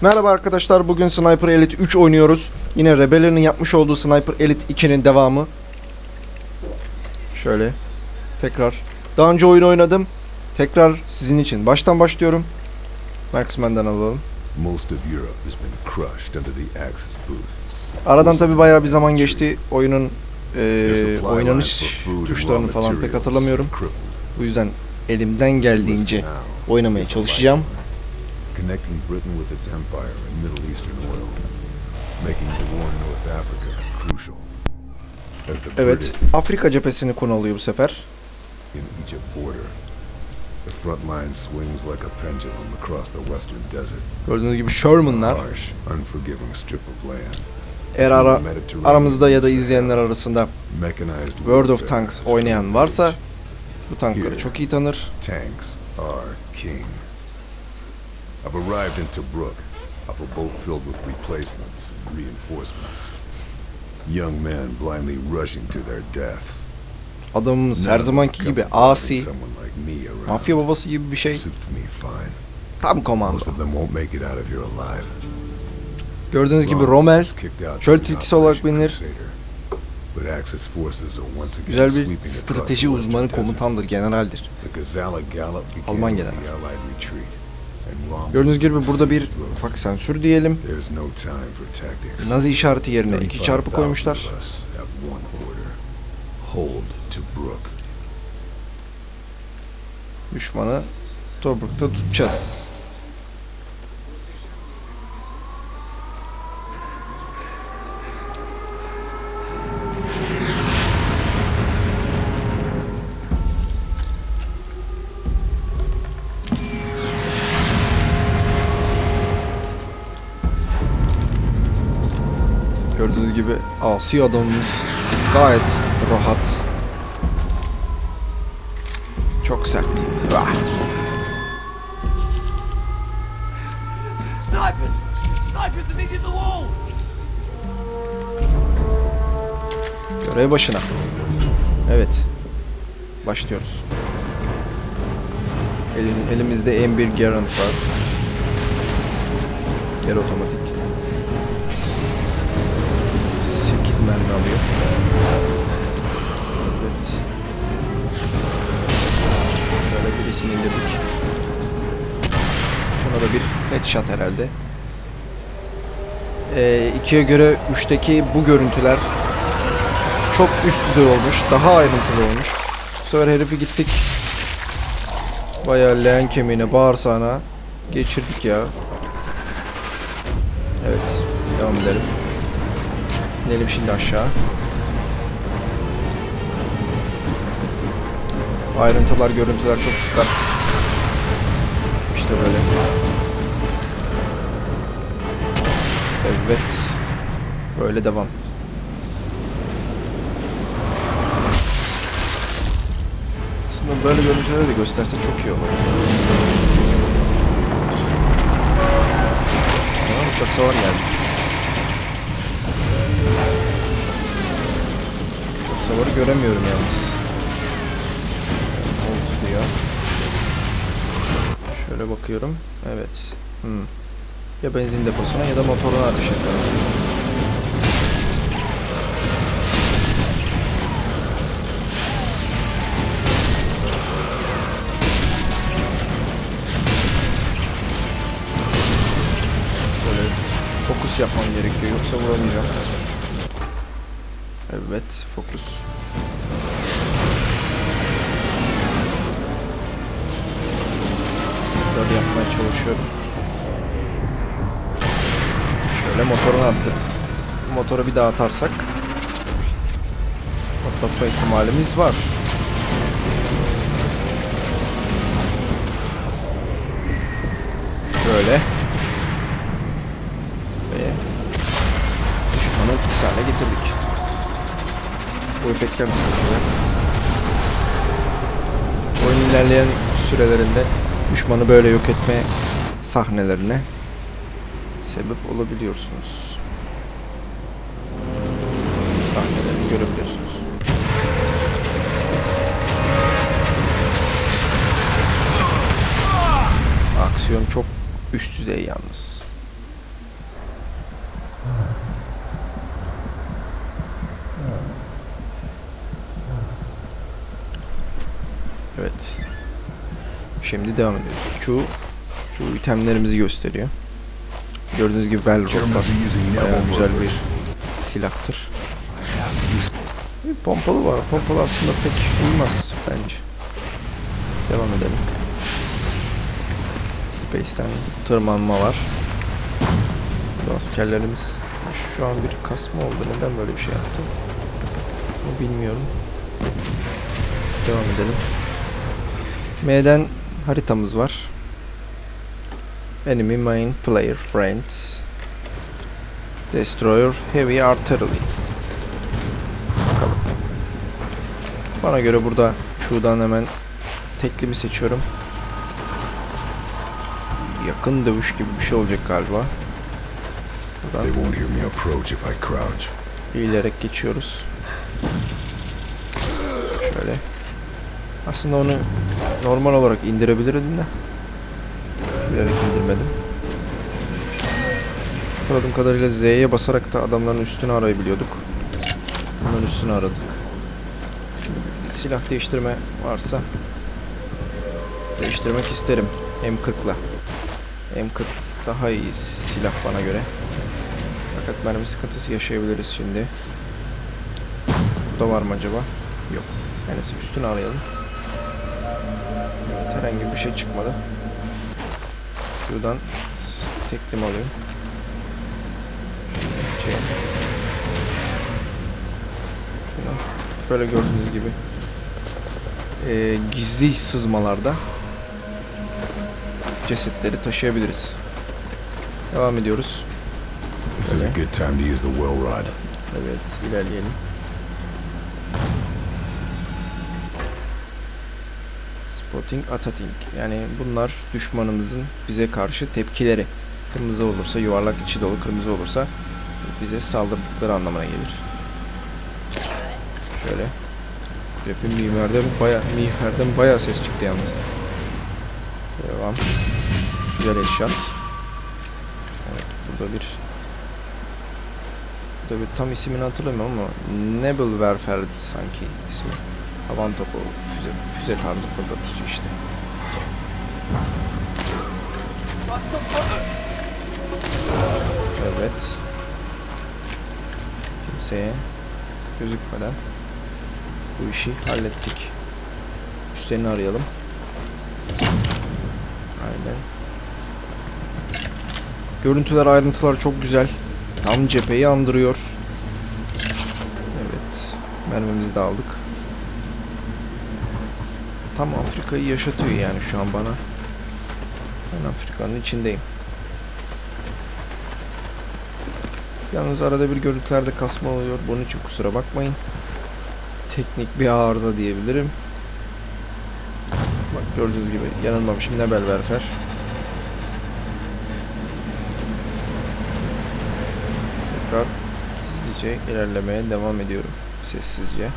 Merhaba arkadaşlar bugün Sniper Elite 3 oynuyoruz. Yine Rebeller'in yapmış olduğu Sniper Elite 2'nin devamı. Şöyle tekrar. Daha önce oyun oynadım. Tekrar sizin için baştan başlıyorum. Marksman'dan alalım. Most of Europe has been crushed under the Axis boot. Aradan tabi bayağı bir zaman geçti. Oyunun lines oynanış tuşlarını falan pek hatırlamıyorum. Bu yüzden elimden geldiğince oynamaya çalışacağım. Connecting Britain with its empire and Middle Eastern oil, making the war in North Africa crucial. As the Evet, Afrika cephesini konu alıyor bu sefer. in Egypt border, the front line swings like a pendulum across the western desert. Gördüğünüz gibi Sherman'lar. Harsh, unforgiving strip of land. Eğer ara, aramızda ya da izleyenler arasında Mechanized World of Tanks oynayan varsa bu tankları çok iyi tanır. Tanks are king. I've arrived in Tobruk, up a boat filled with replacements and reinforcements. Young men blindly rushing to their deaths. Adamımız her zamanki gibi asi, mafya babası gibi bir şey. Tam komando. Most of them won't make it out of here alive. Gördüğünüz gibi Rom Rommel çöl tilkisi olarak bilinir. Güzel bir strateji uzmanı komutandır, generaldir. Alman general. Gördüğünüz gibi burada bir ufak sensür diyelim. Nazi işareti yerine iki 35,000 çarpı koymuşlar. Düşmanı Tobruk'ta tutacağız. Asi adamımız gayet rahat. Çok sert. Ah. Snipers! Snipers and this is the wall! Görev başına. Evet. Başlıyoruz. Elin, elimizde M1 Garand var. Geri otomatik. Evet. Şöyle birisini indirdik. Buna da bir headshot herhalde. Ee, ikiye göre 3'teki bu görüntüler çok üst düzey olmuş. Daha ayrıntılı olmuş. Bu sefer herifi gittik. Bayağı leğen kemiğine, bağırsağına geçirdik ya. Evet. Devam edelim. İnelim şimdi aşağı. Ayrıntılar, görüntüler çok süper. İşte böyle. Evet. Böyle devam. Aslında böyle görüntüleri de gösterse çok iyi olur. Aa, uçak savar geldi. Savarı göremiyorum yalnız. Oldu ya? Şöyle bakıyorum. Evet. Hmm. Ya benzin deposuna ya da motoruna ediyorum. Böyle fokus yapmam gerekiyor yoksa vuramayacağım. Evet, fokus. Tekrar yapmaya çalışıyorum. Şöyle motorunu attık. Motoru bir daha atarsak patlatma ihtimalimiz var. Böyle. Ve düşmanı etkisiz hale getirdik. Bu çok güzel. Oyun ilerleyen sürelerinde düşmanı böyle yok etme sahnelerine sebep olabiliyorsunuz. Sahnelerini görebiliyorsunuz. Aksiyon çok üst düzey yalnız. Evet. Şimdi devam ediyoruz. Q, Q itemlerimizi gösteriyor. Gördüğünüz gibi Velrod Bayağı güzel bir silahtır. Bir pompalı var. Pompalı aslında pek uymaz bence. Devam edelim. Space'ten tırmanma var. Bu askerlerimiz şu an bir kasma oldu. Neden böyle bir şey yaptı? Bilmiyorum. Devam edelim. M'den haritamız var. Enemy main player friends. Destroyer heavy artillery. Bakalım. Bana göre burada Q'dan hemen teklimi seçiyorum. Yakın dövüş gibi bir şey olacak galiba. Buradan won't hear me approach if I crouch. eğilerek geçiyoruz. Şöyle. Aslında onu normal olarak indirebilirdim de. Bilerek indirmedim. Hatırladığım kadarıyla Z'ye basarak da adamların üstünü arayabiliyorduk. Bunların üstünü aradık. Silah değiştirme varsa değiştirmek isterim. M40'la. M40 daha iyi silah bana göre. Fakat mermi sıkıntısı yaşayabiliriz şimdi. Burada var mı acaba? Yok. Yani üstünü arayalım. Evet, herhangi bir şey çıkmadı. Şuradan teklim. Şuradan Böyle gördüğünüz gibi eee, gizli sızmalarda cesetleri taşıyabiliriz. Devam ediyoruz. This is a good time to use the well rod. Evet, ilerleyelim. Spotting, attacking. Yani bunlar düşmanımızın bize karşı tepkileri. Kırmızı olursa yuvarlak içi dolu, kırmızı olursa bize saldırdıkları anlamına gelir. Şöyle. Herifin mimerden baya, miğferden baya ses çıktı yalnız. Devam. Güzel headshot. Evet, burada bir Burada bir tam isimini hatırlamıyorum ama Nebel Warfare'di sanki ismi. Havan topu, füze, füze tarzı fırlatıcı işte. Evet. Kimseye gözükmeden bu işi hallettik. Üstlerini arayalım. Aynen. Görüntüler, ayrıntılar çok güzel. Tam cepheyi andırıyor. Evet. Mermimizi de aldık. Tam Afrika'yı yaşatıyor yani şu an bana. Ben Afrika'nın içindeyim. Yalnız arada bir görüntülerde kasma oluyor. Bunun için kusura bakmayın. Teknik bir arıza diyebilirim. Bak gördüğünüz gibi yanılmamışım. Nebel Werfer. Tekrar sizce ilerlemeye devam ediyorum. Sessizce.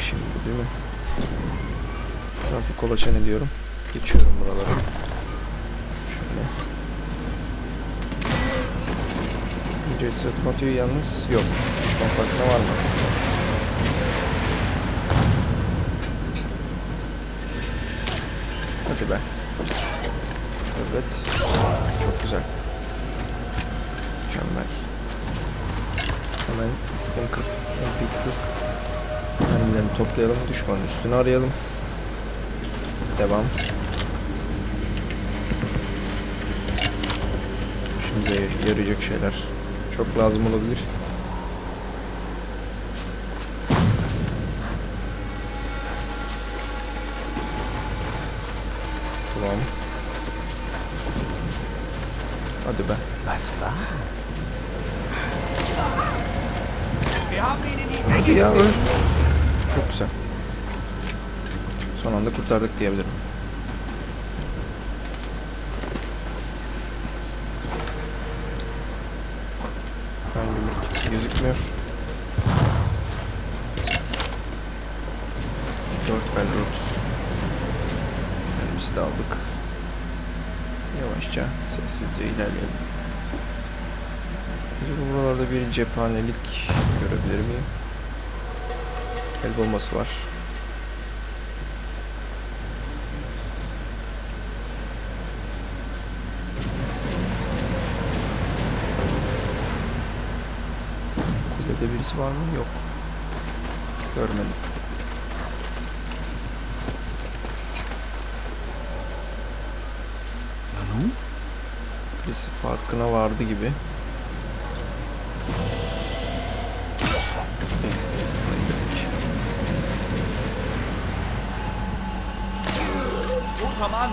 Bu değil mi? Trafik kolaçan ediyorum. Geçiyorum buraları. Şöyle. Ücret satıp atıyor yalnız. Yok. Düşman farkına var mı? Hadi be. Evet. Çok güzel. Mükemmel. Hemen M40, MP40 mermilerini toplayalım. Düşmanın üstünü arayalım. Devam. Şimdi yarayacak şeyler. Çok lazım olabilir. Tamam. Hadi be. Was die Hadi ya öl. Çok güzel. Son anda kurtardık diyebilirim. Herhangi bir kimse gözükmüyor. Dört bel root. Elimizi de aldık. Yavaşça sessizce ilerleyelim. Acaba buralarda bir cephanelik görebilir miyim? El bombası var. Kulede birisi var mı? Yok. Görmedim. Birisi farkına vardı gibi. Mann!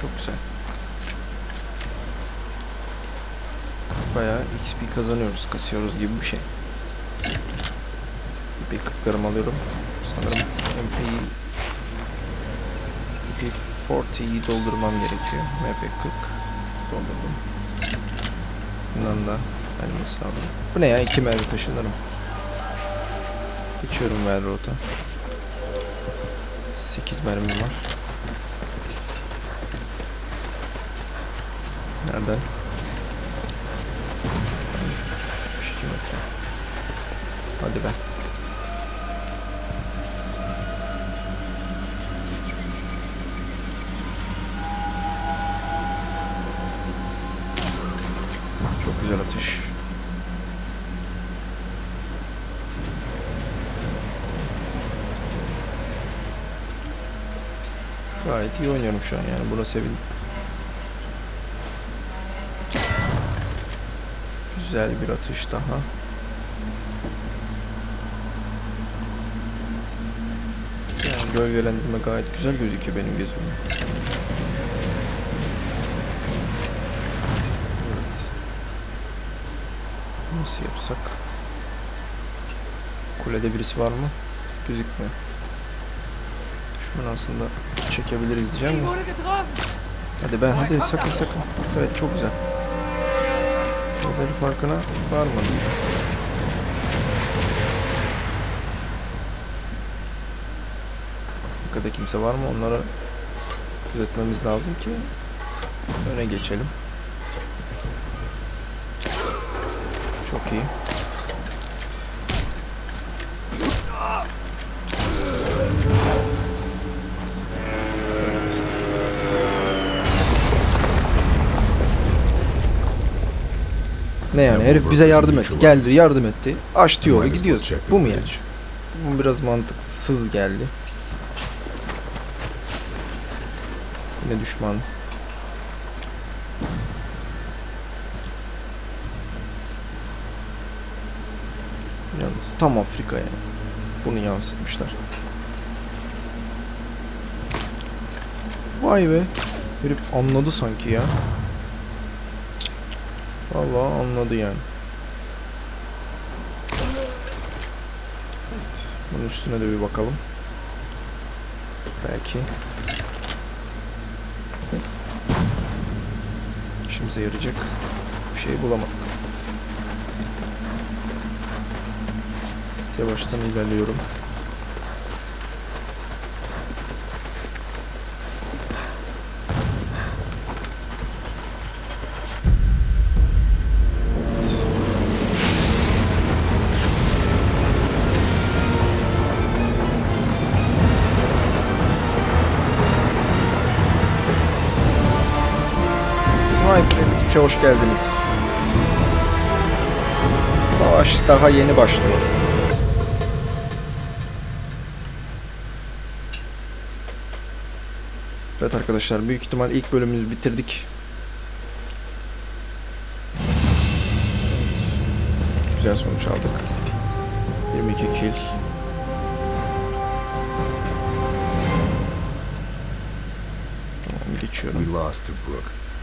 Çok güzel. Bayağı XP kazanıyoruz, kasıyoruz gibi bir şey. Bir 40'larımı alıyorum. Sanırım MP'yi MP40'yi doldurmam gerekiyor. MP40 doldurdum. Bundan da elması aldım. Bu ne ya? İki mermi taşınırım. Geçiyorum ver rota. 8 mermim var. Nereden? 62 metre. Hadi be. Çok güzel atış. Gayet iyi oynuyorum şu an yani buna sevindim. Güzel bir atış daha. Yani gölgelendirme gayet güzel gözüküyor benim gözümde. Nasıl yapsak? Kulede birisi var mı? Gözükmüyor. Düşman aslında çekebiliriz diyeceğim getroffen! Hadi ben hadi sakın sakın. Evet çok güzel. Bir farkına varmadı. Arkada kimse var mı? Onlara gözetmemiz lazım ki öne geçelim. Çok iyi. Ne yani herif bize yardım etti. Geldi yardım etti. Açtı yolu gidiyoruz. Bu mu yani? Bu biraz mantıksız geldi. Yine düşman. Yalnız tam Afrika yani. Bunu yansıtmışlar. Vay be. Herif anladı sanki ya. Vallahi anladı yani. Evet. Bunun üstüne de bir bakalım. Belki. İşimize yarayacak bir şey bulamadık. Yavaştan ilerliyorum. 3'e hoş geldiniz. Savaş daha yeni başlıyor. Evet arkadaşlar büyük ihtimal ilk bölümümüzü bitirdik. Güzel sonuç aldık. 22 kill. Tamam geçiyorum. We lost to Brook.